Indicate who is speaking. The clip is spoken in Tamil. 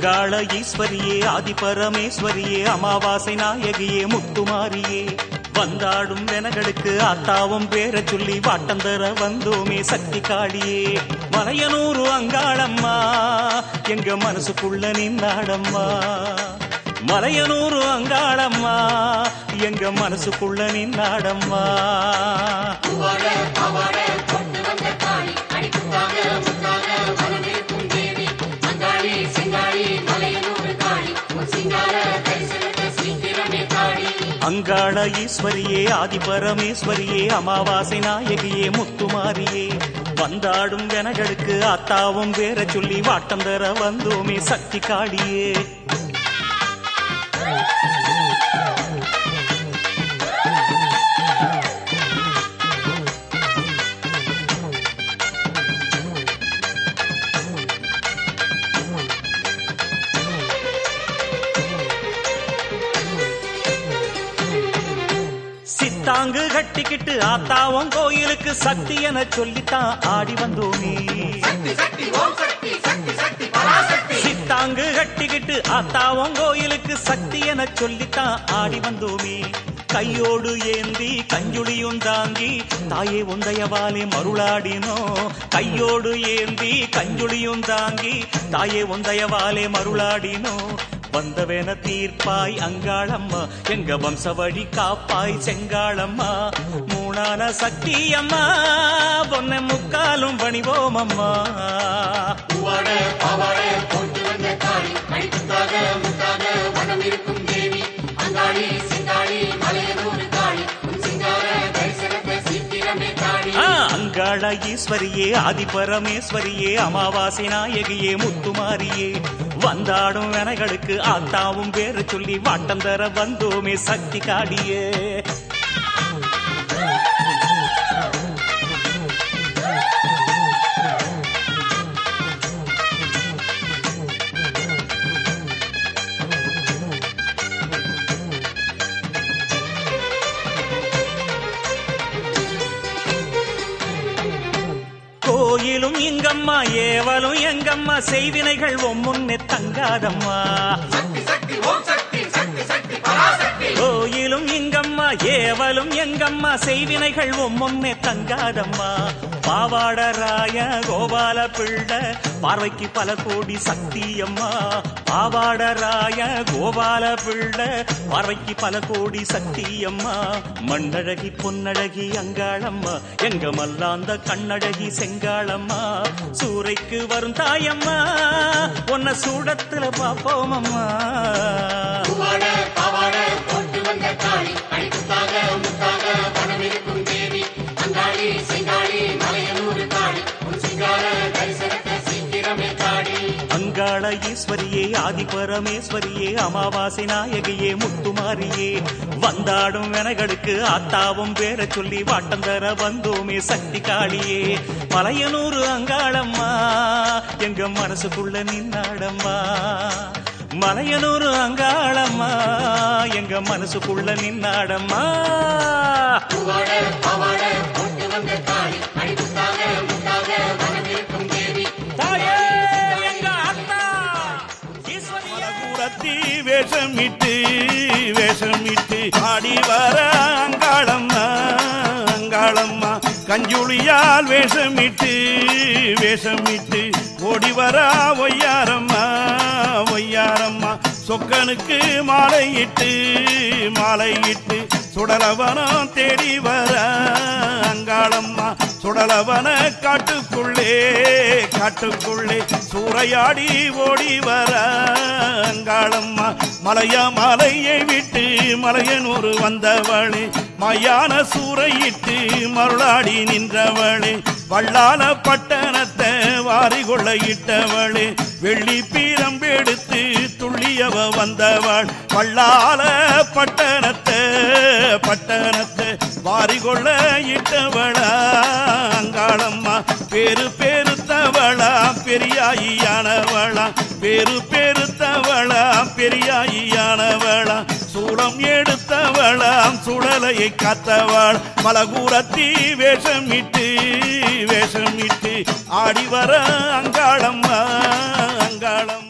Speaker 1: அங்காள ஈஸ்வரியே ஆதி பரமேஸ்வரியே அமாவாசை நாயகியே முத்துமாரியே. வந்தாடும் வெனகளுக்கு ஆத்தாவும் பேர சொல்லி வாட்டந்தர வந்தோமே சக்தி காளியே மலையனூரு அங்காளம்மா எங்க மனசுக்குள்ள நின்னாடம்மா மலையனூரு அங்காளம்மா எங்க மனசுக்குள்ள நின்னாடம்மா
Speaker 2: அங்காள
Speaker 1: ஈஸ்வரியே ஆதிபரமேஸ்வரியே அமாவாசை நாயகியே முத்துமாரியே. வந்தாடும் வெனகளுக்கு அத்தாவும் வேற சொல்லி வாட்டம் தர வந்தோமே சக்தி காளியே சித்தாங்கு கட்டிக்கிட்டு ஆத்தாவும் கோயிலுக்கு சக்தி என சொல்லித்தான் ஆடி வந்தோமே சித்தாங்கு கட்டிக்கிட்டு ஆத்தாவும் கோயிலுக்கு சக்தி என சொல்லித்தான் ஆடி வந்தோமே கையோடு ஏந்தி கஞ்சுளியும் தாங்கி தாயே உந்தையவாலே மருளாடினோ கையோடு ஏந்தி கஞ்சுளியும் தாங்கி தாயே உந்தையவாலே மருளாடினோ வந்தவென தீர்ப்பாய் அங்காளம்மா. எங்க வம்சவழி காப்பாய் செங்காளம்மா. மூணான சக்தி அம்மா பொன்ன முக்காலும் பணிவோம் அம்மா
Speaker 2: அங்காள
Speaker 1: ஈஸ்வரியே ஆதிபரமேஸ்வரியே அமாவாசை நாயகியே முத்துமாரியே. வந்தாடும் வெனகளுக்கு ஆத்தாவும் பேரு சொல்லி வாட்டம் தர வந்தோமே சக்தி காடியே. எங்கம்மா ஏவலும் எங்கம்மா செய்வினைகள் ஒம்முன்னே தங்காதம்மா.
Speaker 2: சக்தி சக்தி ஓம் சக்தி.
Speaker 1: ஏவலும் எங்கம்மா செய்வினைகள் ஒம்முன்னே தங்காதம்மா. பாவாடராய கோபால பிள்ள பார்வைக்கு பல கோடி சக்தி அம்மா. பாவாடராய கோபால பிள்ள பார்வைக்கு பல கோடி சக்தி அம்மா. மண்ணழகி பொன்னழகி அங்காளம்மா. எங்க மல்லாந்த கண்ணழகி செங்காளம்மா. சூறைக்கு வரும் தாயம்மா உன்னை சூடத்துல பாப்போம் அம்மா
Speaker 2: பாவாட பாவாட கொண்டு வந்த காளி.
Speaker 1: ஆதி பரமேஸ்வரியே அமாவாசை நாயகியே முத்துமாரியே. வந்தாடும் வெனகளுக்கு ஆத்தாவும் பேர சொல்லி வாட்டம் தர வந்தோமே சக்தி காளியே மலையனூறு அங்காளம்மா எங்க மனசுக்குள்ள நின்னாடம்மா. மலையனூறு அங்காளம்மா எங்க மனசுக்குள்ள நின்னாடம்மா.
Speaker 3: வேஷமிட்டு வேஷமிட்டு ஆடி வர அங்காளம்மா அங்காளம்மா. கஞ்சுளியால் வேஷமிட்டு வேஷமிட்டு ஓடி வர ஒய்யாரம்மா ஒய்யாரம்மா. சொக்கனுக்கு மாலையிட்டு மாலையிட்டு சுடலவனம் தேடி வர சுடலவன காட்டுக்குள்ளே காட்டுக்குள்ளே சூறையாடி ஓடி வர அங்காளம்மா. மலையா மலையை விட்டு மலையனூர் வந்தவளே மயான சூறையிட்டு மருளாடி நின்றவளே வள்ளால பட்டணத்தை வாரிகொள்ள இட்டவளே வெள்ளி பீரம்பெடுத்து துள்ளியவ வந்தவள் வள்ளால பட்டணத்தை பட்டணத்தை வாரிகொள்ள இட்டவளா. பேரு பெருத்தவளா பெரியாயியானவளா பேரு பெருத்தவளா பெரியாயியானவளா சூளம் எடுத்தவளாம் சுடலையை காத்தவள். மலகூரத்தி வேஷமிட்டு வேஷமிட்டு ஆடி வர அங்காளம்மா அங்காளம்